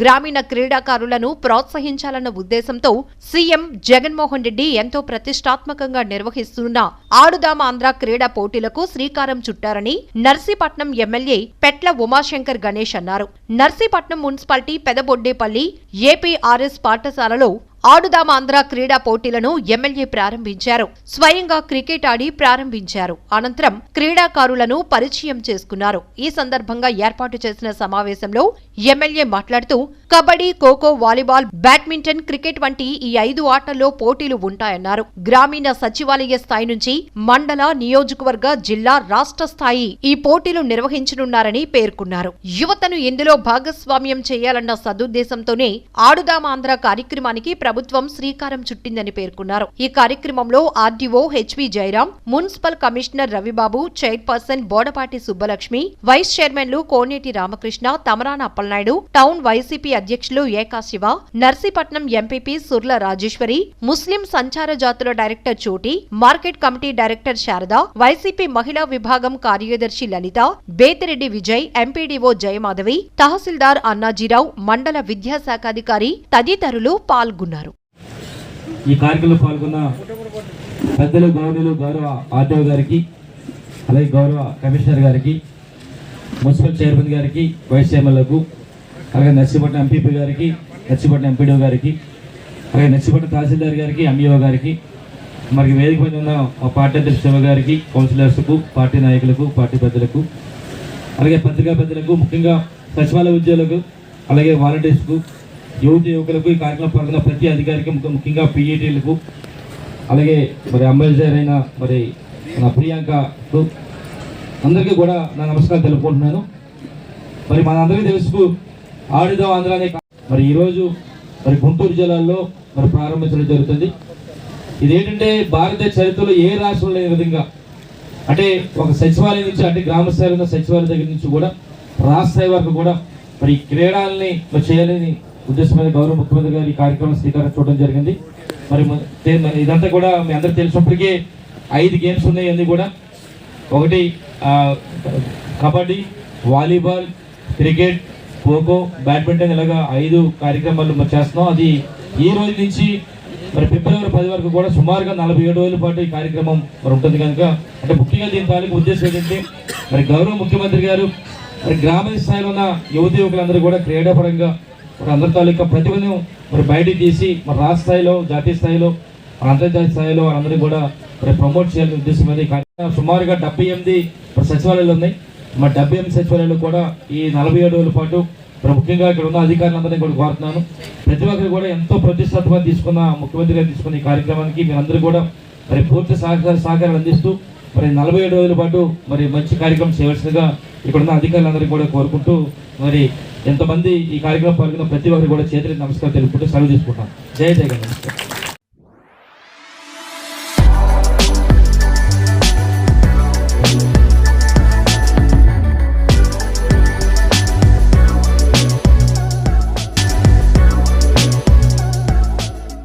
గ్రామీణ క్రీడాకారులను ప్రోత్సహించాలన్న ఉద్దేశంతో సీఎం జగన్మోహన్ రెడ్డి ఎంతో ప్రతిష్టాత్మకంగా నిర్వహిస్తున్న ఆడుదామ ఆంధ్ర క్రీడా పోటీలకు శ్రీకారం చుట్టారని నర్సీపట్నం ఎమ్మెల్యే పెట్ల ఉమాశంకర్ గణేష్ అన్నారు. నర్సీపట్నం మున్సిపాలిటీ పెదబొడ్డేపల్లి ఏపీఆర్ఎస్ పాఠశాలలో ఆడుదామ ఆంధ్ర క్రీడా పోటీలను ఎమ్మెల్యే ప్రారంభించారు. స్వయంగా క్రికెట్ ఆడి ప్రారంభించారు. అనంతరం క్రీడాకారులను పరిచయం చేసుకున్నారు. ఈ సందర్భంగా ఏర్పాటు చేసిన సమావేశంలో ఎమ్మెల్యే మాట్లాడుతూ kabaddi kho kho volleyball badminton cricket వంటి ఈ ఐదు ఆటల్లో పోటీలు ఉంటాయన్నారు. గ్రామీణ సచివాలయ స్థాయి నుంచి మండల నియోజకవర్గ జిల్లా రాష్ట్ర స్థాయి ఈ పోటీలు నిర్వహించనున్నారని పేర్కొన్నారు. యువతను ఇందులో భాగస్వామ్యం చేయాలన్న సదుద్దేశంతోనే ఆడుదామ ఆంధ్ర కార్యక్రమానికి ప్రభుత్వం శ్రీకారం చుట్టిందని పేర్కొన్నారు. ఈ కార్యక్రమంలో RDO HV Jayaram municipal commissioner Ravibabu chairperson Bodapati Subbalakshmi vice చైర్మన్లు కోనేటి రామకృష్ణ తమరాన అప్పలనాయుడు టౌన్ వైసీపీ అధ్యక్షులు ఏకా శివ నర్సీపట్నం ఎంపీపీ సుర్ల రాజేశ్వరి ముస్లిం సంచార జాతుల director Choti market committee director Sharada YCP మహిళా విభాగం కార్యదర్శి లలిత బేతిరెడ్డి విజయ్ ఎంపీడీఓ జయమాధవి తహసీల్దార్ అన్నాజీరావు మండల విద్యాశాఖాధికారి తదితరులు పాల్గొన్నారు. ఈ కార్యక్రమంలో పాల్గొన్న పెద్దలు గౌరవులు గౌరవ ఆర్టీఓ గారికి అలాగే గౌరవ కమిషనర్ గారికి మున్సిపల్ చైర్మన్ గారికి వైస్ చైర్మన్లకు అలాగే నర్సీపట్నం ఎంపీపీ గారికి నర్సీపట్నం ఎంపీడీఓ గారికి అలాగే నర్సీపట్నం తహసీల్దార్ గారికి ఎంఈఓ గారికి మరి వేదిక మీద ఉన్న మా పార్టీ అధ్యక్ష శివ గారికి కౌన్సిలర్స్కు పార్టీ నాయకులకు పార్టీ పెద్దలకు అలాగే పత్రికా పెద్దలకు ముఖ్యంగా సచివాలయ ఉద్యోగులకు అలాగే వాలంటీర్స్కు యువత యువకులకు ఈ కార్యక్రమం పాల్గొన్న ప్రతి అధికారికి ముఖ్యంగా పిఈటీలకు అలాగే మరి అంబేద్కర్ అయిన మరి మన ప్రియాంకకు అందరికీ కూడా నా నమస్కారం తెలుపుకుంటున్నాను. మరి మనందరికీ తెలుసు ఆడిదో ఆంధ్ర అనే మరి ఈరోజు మరి గుంటూరు జిల్లాలో మరి ప్రారంభించడం జరుగుతుంది. ఇదేంటంటే భారతీయ చరిత్రలో ఏ రాష్ట్రం లేని విధంగా అంటే ఒక సచివాలయం నుంచి అంటే గ్రామ స్థాయిలో ఉన్న సచివాలయం దగ్గర నుంచి కూడా రాష్ట్ర స్థాయి వరకు కూడా మరి ఈ క్రీడల్ని మరి చేయాలని ఉద్దేశమైన గౌరవ ముఖ్యమంత్రి గారు ఈ కార్యక్రమం శ్రీకారం చూడడం జరిగింది. మరి మరి ఇదంతా కూడా మీ అందరికి తెలిసినప్పటికీ ఐదు గేమ్స్ ఉన్నాయి అన్నీ కూడా. ఒకటి kabaddi volleyball cricket kho kho badminton ఇలాగా ఐదు కార్యక్రమాలు మరి చేస్తున్నాం. అది ఈ రోజు నుంచి మరి ఫిబ్రవరి పది వరకు కూడా సుమారుగా నలభై ఏడు రోజుల పాటు ఈ కార్యక్రమం మరి ఉంటుంది కనుక అంటే ముఖ్యంగా దీని తాలూకు ఉద్దేశం ఏంటంటే మరి గౌరవ ముఖ్యమంత్రి గారు మరి గ్రామీణ స్థాయిలో ఉన్న యువత యువకులందరూ కూడా క్రీడాపరంగా మరి అందరి తాలూకా ప్రతిభను మరి బయటికి తీసి మరి రాష్ట్ర స్థాయిలో జాతీయ స్థాయిలో మరి అంతర్జాతీయ స్థాయిలో వాళ్ళందరూ కూడా మరి ప్రమోట్ చేయాలని ఉద్దేశం అది సుమారుగా డెబ్బై ఎనిమిది సచివాలయాలు ఉన్నాయి. మరి డెబ్బై ఎనిమిది సచివాలయాలు కూడా ఈ నలభై ఏడు రోజుల పాటు మరి ముఖ్యంగా ఇక్కడ ఉన్న అధికారులందరినీ కూడా కోరుతున్నాను. ప్రతి ఒక్కరు కూడా ఎంతో ప్రతిష్టాత్మకంగా తీసుకున్న ముఖ్యమంత్రి గారు తీసుకున్న ఈ కార్యక్రమానికి మీరందరూ కూడా మరి పూర్తి సహకార సహకారం అందిస్తూ మరి నలభై ఏడు రోజుల పాటు మరి మంచి కార్యక్రమం చేయవలసిందిగా ఇక్కడ ఉన్న అధికారులందరినీ కూడా కోరుకుంటూ మరి ఎంతమంది ఈ కార్యక్రమం పాల్గొన్న ప్రతి ఒక్కరు కూడా చేతులకు నమస్కారం తెలుపుకుంటూ సెలవు తీసుకుంటాం జై జగన్ నమస్కారం